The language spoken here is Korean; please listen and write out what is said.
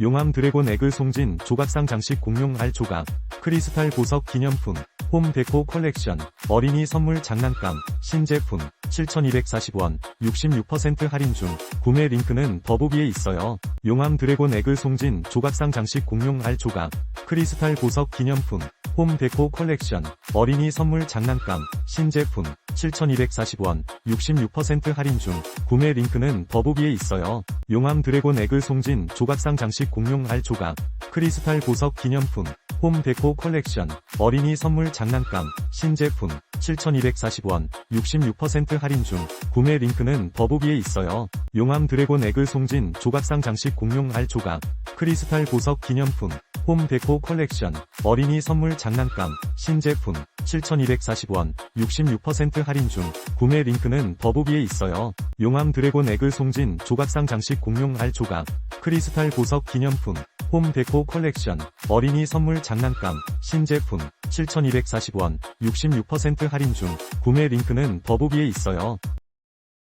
용암 드래곤 에그 송진 조각상 장식 공룡 알 조각 크리스탈 보석 기념품 홈 데코 컬렉션 어린이 선물 장난감 신제품 7,240원 66% 할인 중 구매 링크는 더보기에 있어요. 용암 드래곤 에그 송진 조각상 장식 공룡 알 조각 크리스탈 보석 기념품 홈 데코 컬렉션 어린이 선물 장난감 신제품 7,240원 66% 할인 중 구매 링크는 더보기에 있어요. 용암 드래곤 에그 송진 조각상 장식 공룡 알 조각 크리스탈 보석 기념품 홈 데코 컬렉션 어린이 선물 장난감 신제품 7,240원 66% 할인 중 구매 링크는 더보기에 있어요. 용암 드래곤 에그 송진 조각상 장식 공룡 알 조각 크리스탈 보석 기념품 홈 데코 컬렉션 어린이 선물 장난감 신제품 7,240원 66% 할인 중 구매 링크는 더보기에 있어요. 용암 드래곤 에그 송진 조각상 장식 공룡 알 조각 크리스탈 보석 기념품 홈 데코 컬렉션 어린이 선물 장난감 신제품 7,240원 66% 할인 중 구매 링크는 더보기에 있어요.